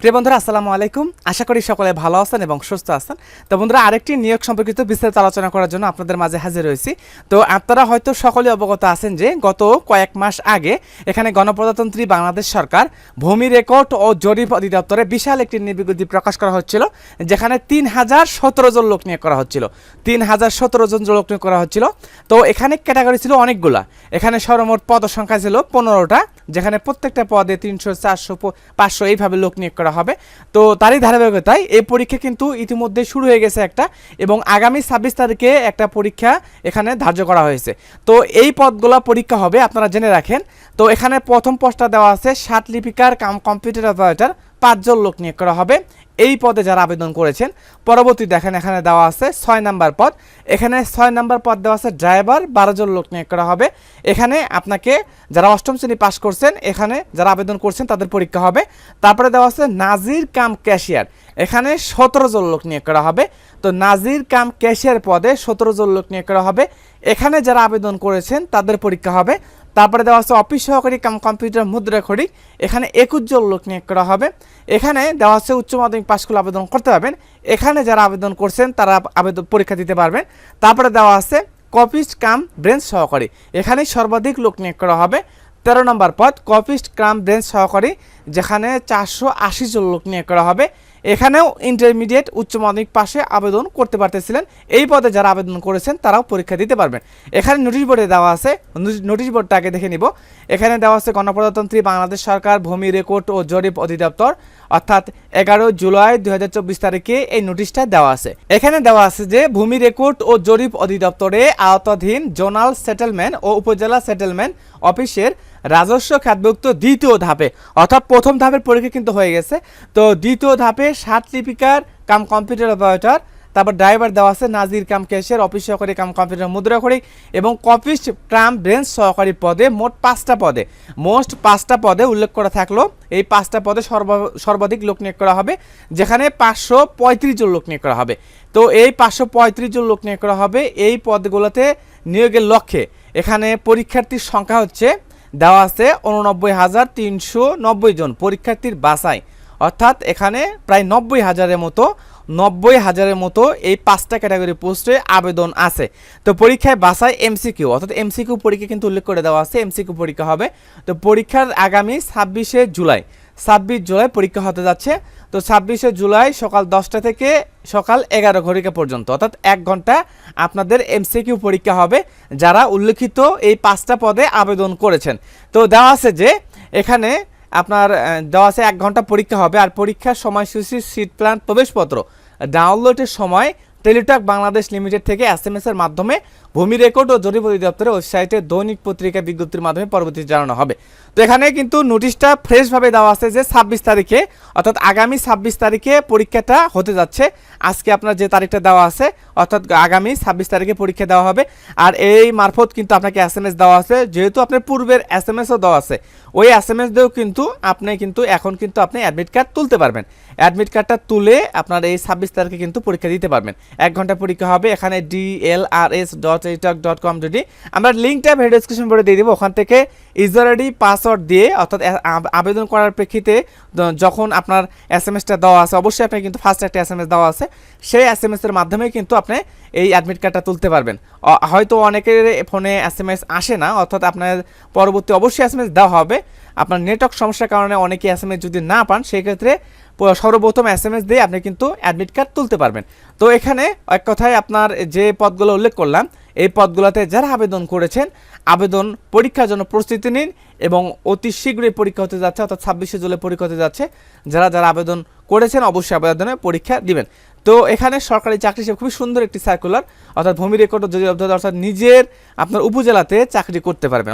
প্রিয় বন্ধুরা, আসসালামু আলাইকুম। আশা করি সকলে ভালো আছেন এবং সুস্থ আছেন। তো বন্ধুরা, আরেকটি নিয়োগ সম্পর্কিত বিস্তারিত আলোচনা করার জন্য আপনাদের মাঝে হাজির হয়েছি তো আপনারা হয়তো সকলে অবগত আছেন যে, গত কয়েক মাস আগে এখানে গণপ্রজাতন্ত্রী বাংলাদেশ সরকার ভূমি রেকর্ড ও জরিপ অধিদপ্তরে বিশাল একটি নির্বিজ্ঞপ্তি প্রকাশ করা হচ্ছিল, যেখানে তিন হাজার সতেরো জন লোক নিয়োগ করা হচ্ছিল। তিন হাজার সতেরো জন লোক নিয়োগ করা হচ্ছিল। তো এখানে ক্যাটাগরি ছিল অনেকগুলা। এখানে সর্বমোট পদ সংখ্যা ছিল পনেরোটা। যেখানে প্রত্যেকটা পদে তিনশো, চারশো পাঁচশো এইভাবে লোক নিয়োগ করা হবে। তো তারই ধারাবাহিকতায় এই পরীক্ষা কিন্তু ইতিমধ্যে শুরু হয়ে গেছে একটা এবং আগামী ছাব্বিশ তারিখে একটা পরীক্ষা এখানে ধার্য করা হয়েছে। তো এই পদগুলো পরীক্ষা হবে, আপনারা জেনে রাখেন। তো এখানে প্রথম পোস্টটা দেওয়া আছে, সাত লিপিকার কাম কম্পিউটার অপারেটর, পাঁচজন লোক নিয়োগ করা হবে। এই পদে যারা আবেদন করেছেন, পরবর্তী দেখেন এখানে দেওয়া আছে ছয় নাম্বার পদ। এখানে ছয় নাম্বার পদ দেওয়া আছে ড্রাইভার, বারো জন লোক নিয়োগ করা হবে। এখানে আপনাকে যারা অষ্টম শ্রেণি পাস করছেন, এখানে যারা আবেদন করছেন তাদের পরীক্ষা হবে। তারপরে দেওয়া আছে নাজির কাম ক্যাশিয়ার। এখানে সতেরো জন লোক নিয়োগ করা হবে। তো নাজির কাম ক্যাশিয়ার পদে সতেরো জন লোক নিয়োগ করা হবে। এখানে যারা আবেদন করেছেন তাদের পরীক্ষা হবে। তারপরে দেওয়া আছে অফিস সহকারী কাম কম্পিউটার মুদ্রা খড়ি। এখানে একুশ জন লোক নিয়োগ করা হবে। এখানে দেওয়া আছে উচ্চ মাধ্যমিক পাশ আবেদন করতে পারবেন। এখানে যারা আবেদন করছেন, তারা আবেদন পরীক্ষা দিতে পারবেন। তারপরে দেওয়া আছে কপিস্ট কাম ব্রেঞ্চ সহকারী। এখানে সর্বাধিক লোক নিয়োগ করা হবে। তেরো নম্বর পদ, কপিস্ট কাম ব্রেঞ্চ সহকারী, যেখানে চারশো আশি জন লোক নিয়োগ করা হবে। এখানেও ইন্টারমিডিয়েট উচ্চ মাধ্যমিক পাশে আবেদন করতে পারতেছিলেন। এই পদে যারা আবেদন করেছেন, তারাও পরীক্ষা দিতে পারবেন। এখানে নোটিশ বোর্ডে দেওয়া আছে নোটিশ- বোর্ডটা আগে দেখে নিব। এখানে দেওয়া আছে গণপ্রজাতন্ত্রী বাংলাদেশ সরকার ভূমি রেকর্ড ও জরিপ অধিদপ্তর। অর্থাৎ এগারো জুলাই দুই হাজার চব্বিশ তারিখে এই নোটিশটা দেওয়া আছে। এখানে দেওয়া আছে যে, ভূমি রেকর্ড ও জরিপ অধিদপ্তরে আওতাধীন জোনাল সেটেলমেন্ট ও উপজেলা সেটেলমেন্ট অফিসের রাজস্ব খাতভুক্ত দ্বিতীয় ধাপে, অর্থাৎ প্রথম ধাপের পরীক্ষা কিন্তু হয়ে গেছে। তো দ্বিতীয় ধাপে ষাট লিপিকার কাম কম্পিউটার অপারেটর, তারপর ড্রাইভার দেওয়া আছে নাজির কাম ক্যাশিয়ার, অফিস সহকারী কাম কম্পিউটার মুদ্রা খড়ি এবং কপিস্ট ট্রাম ব্রেঞ্চ সহকারী পদে মোট পাঁচটা পদে। মোস্ট পাঁচটা পদে উল্লেখ করা থাকল, এই পাঁচটা পদে সর্ব- সর্বাধিক লোক নিয়োগ করা হবে, যেখানে পাঁচশো পঁয়ত্রিশ জন লোক নিয়োগ করা হবে। তো এই পাঁচশো পঁয়ত্রিশ জন লোক নিয়োগ করা হবে এই পদগুলোতে নিয়োগের লক্ষ্যে। এখানে পরীক্ষার্থীর সংখ্যা হচ্ছে দেওয়া আছে উননব্বই হাজার তিনশো নব্বই জন পরীক্ষার্থীর বাসায় অর্থাৎ এখানে প্রায় নব্বই হাজারের মতো, নব্বই হাজারের মতো এই পাঁচটা ক্যাটাগরি পোস্টে আবেদন আছে। তো পরীক্ষায় বাসায় এমসিকিউ, অর্থাৎ এমসিকিউ পরীক্ষা কিন্তু উল্লেখ করে দেওয়া আছে, এমসিকিউ পরীক্ষা হবে। তো পরীক্ষার আগামী ছাব্বিশে জুলাই ছাব্বিশ জুলাই পরীক্ষা হতে যাচ্ছে। তো ছাব্বিশে জুলাই সকাল দশটা থেকে সকাল এগারো ঘটিকা পর্যন্ত। অর্থাৎ এক ঘণ্টা আপনাদের এমসিকিউ পরীক্ষা হবে। যারা উল্লেখিত এই পাঁচটা পদে আবেদন করেছেন। তো দেওয়া আছে যে, এখানে আপনার দেওয়া আছে এক ঘণ্টা পরীক্ষা হবে। আর পরীক্ষার সময়সূচি সিট প্ল্যান প্রবেশপত্র। ডাউনলোডের সময় টেলিটক বাংলাদেশ লিমিটেড থেকে এস এম এর মাধ্যমে ভূমি রেকর্ড ও জরিপ অধিদপ্তরের ওয়েবসাইটে দৈনিক পত্রিকা বিজ্ঞপ্তির মাধ্যমে পরবর্তী জানানো হবে। তো এখানে কিন্তু নোটিশটা ফ্রেশভাবে দেওয়া আছে যে ছাব্বিশ তারিখে, অর্থাৎ আগামী ছাব্বিশ তারিখে পরীক্ষাটা হতে যাচ্ছে। আজকে আপনার যে তারিখটা দেওয়া আছে, অর্থাৎ আগামী ছাব্বিশ তারিখে পরীক্ষা দেওয়া হবে। আর এই মারফত কিন্তু আপনাকে এস এম এস দেওয়া আছে, যেহেতু আপনার পূর্বের এস এম এসও দেওয়া আছে। ওই এস এম এস দিয়েও কিন্তু আপনি কিন্তু এখন কিন্তু আপনি অ্যাডমিট কার্ড তুলতে পারবেন। অ্যাডমিট কার্ডটা তুলে আপনার এই ছাব্বিশ তারিখে কিন্তু পরীক্ষা দিতে পারবেন। এক ঘণ্টা পরীক্ষা হবে, এখানে ডিএলআরএস ডট এইটক ডট কম যদি। আমরা লিঙ্কটা ভিডিও ডিসক্রিপশন বোর্ডে দিয়ে দেবো, ওখান থেকে ইউজার পাসওয়ার্ড দিয়ে, অর্থাৎ আবেদন করার প্রেক্ষিতে যখন আপনার এস এম এসটা দেওয়া আছে, অবশ্যই আপনি কিন্তু ফার্স্ট একটা এস এম এস দেওয়া আছে, সেই এস এম এস এর মাধ্যমে কিন্তু আপনি এই অ্যাডমিট কার্ডটা তুলতে পারবেন। হয়তো অনেকের ফোনে এস এম এস আসে না, অর্থাৎ আপনার পরবর্তী অবশ্যই এস এম এস দেওয়া হবে। আপনার নেটওয়ার্ক সমস্যার কারণে অনেকে এস এম এস যদি না পান সেই ক্ষেত্রে প- সর্বপ্রথম এস এম এস দিয়ে আপনি কিন্তু অ্যাডমিট কার্ড তুলতে পারবেন। তো এখানে এক কথায় আপনার যে পদগুলো উল্লেখ করলাম, এই পদগুলোতে যারা আবেদন করেছেন, আবেদন পরীক্ষার জন্য প্রস্তুতি নিন এবং অতি শীঘ্রই পরীক্ষা হতে যাচ্ছে, অর্থাৎ ছাব্বিশে জুলাই পরীক্ষা হতে যাচ্ছে। যারা যারা আবেদন করেছেন, অবশ্যই আবেদনে পরীক্ষা দিবেন। তো এখানে সরকারি চাকরি হিসেবে খুবই সুন্দর একটি সার্কুলার অর্থাৎ ভূমি রেকর্ড যদি অর্থাৎ নিজের আপনার উপজেলাতে চাকরি করতে পারবেন।